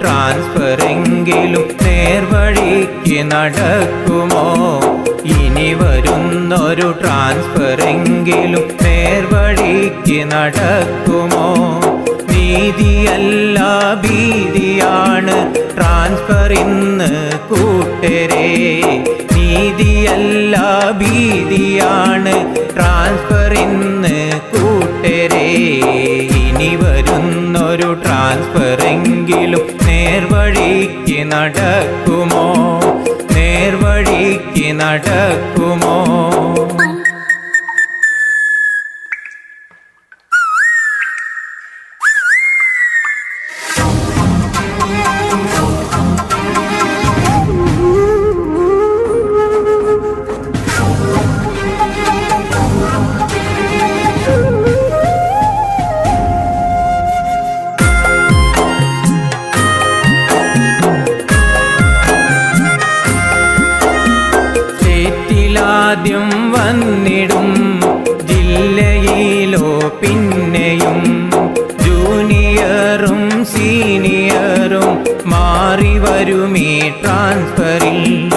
ട്രാൻസ്ഫറെങ്കിലും നേർവഴിക്ക് നടക്കുമോ? ഇനി വരുന്നൊരു ട്രാൻസ്ഫറെങ്കിലും നേർവഴിക്ക് നടക്കുമോ? നീതിയല്ല ഭീതിയാണ് ട്രാൻസ്ഫർ ഇന്ന് കൂട്ടരെ. നീതിയല്ല ഭീതിയാണ് ട്രാൻസ്ഫർ ഇന്ന് കൂട്ടരെ. ഇനി വരുന്നൊരു ട്രാൻസ്ഫറെങ്കിലും നേർവഴിക്ക് നടക്കുമോ? നേർവഴിക്ക് നടക്കുമോ? പിന്നെയും ജൂനിയറും സീനിയറും മാറി വരുമീ ട്രാൻസ്ഫറിൽ.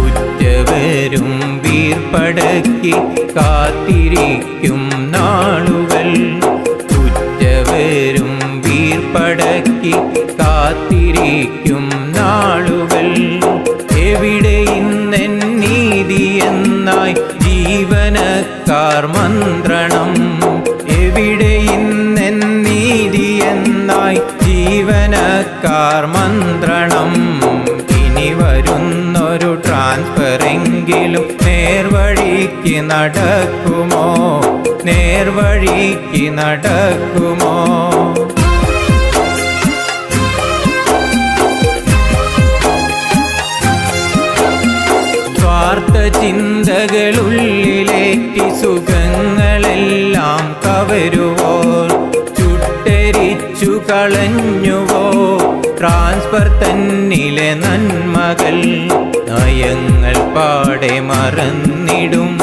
ഉറ്റവരും വീർപ്പടക്കി കാത്തിരിക്കും നാളുകൾ. ഉറ്റവരും വീർപ്പടക്കി കാത്തിരിക്കും നാളുകൾ. എവിടെ ഇന്നെൻ നീതി എന്നായി ജീവനക്കാർ മന്ത്രണം. എവിടെ ഇന്നെൻ നീതി എന്നായി ജീവനക്കാർ മന്ത്രണം ഇനി വരുന്നൊരു ട്രാൻസ്ഫറെങ്കിലും നേർവഴിക്ക് നടക്കുമോ? നേർവഴിക്ക് നടക്കുമോ? സ്വാർത്ഥ സുഖങ്ങളെല്ലാം കളഞ്ഞുവോ? ട്രാൻസ്ഫർ തന്നിലെ നന്മകൾ നയങ്ങൾ പാടെ മറന്നിടും.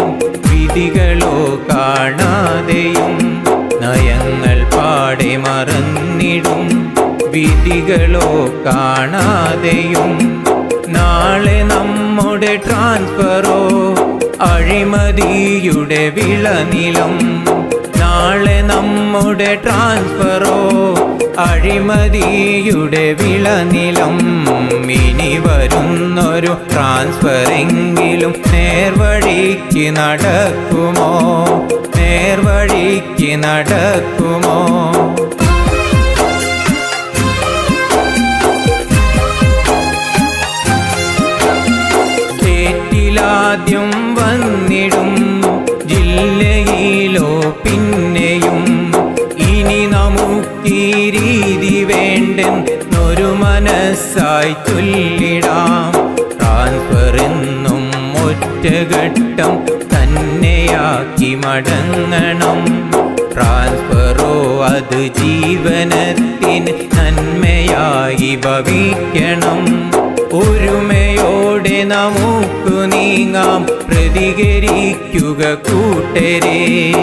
വിധികളോ കാണാതെയും നയങ്ങൾ പാടെ മറന്നിടും. വിധികളോ കാണാതെയും നാളെ നമ്മുടെ ട്രാൻസ്ഫറോ അഴിമതിയുടെ വിളനിലം. നാളെ നമ്മുടെ ട്രാൻസ്ഫറോ അഴിമതിയുടെ വിളനിലം ഇനി വരുന്നൊരു ട്രാൻസ്ഫറെങ്കിലും നേർവഴിക്ക് നടക്കുമോ? നേർവഴിക്ക് നടക്കുമോ? മനസ്സായി ചൊല്ലിടാം. ട്രാൻസ്ഫർ എന്നും ഒറ്റഘട്ടം തന്നെയാക്കി മടങ്ങണം. ട്രാൻസ്ഫറോ അത് ജീവനത്തിന് നന്മയായി ഭവിക്കണം. ഒരുമയോടെ നമുക്കു നീങ്ങാം. പ്രതികരിക്കുക കൂട്ടരെ.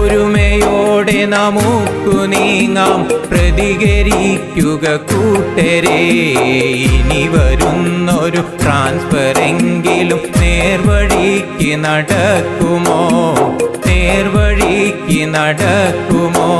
ഒരുമയോടെ നമുക്കു നീങ്ങാം. പ്രതികരിക്കുക കൂട്ടരെ. ഇനി വരുന്നൊരു ട്രാൻസ്ഫറെങ്കിലും നേർവഴിക്ക് നടക്കുമോ? നേർവഴിക്ക് നടക്കുമോ?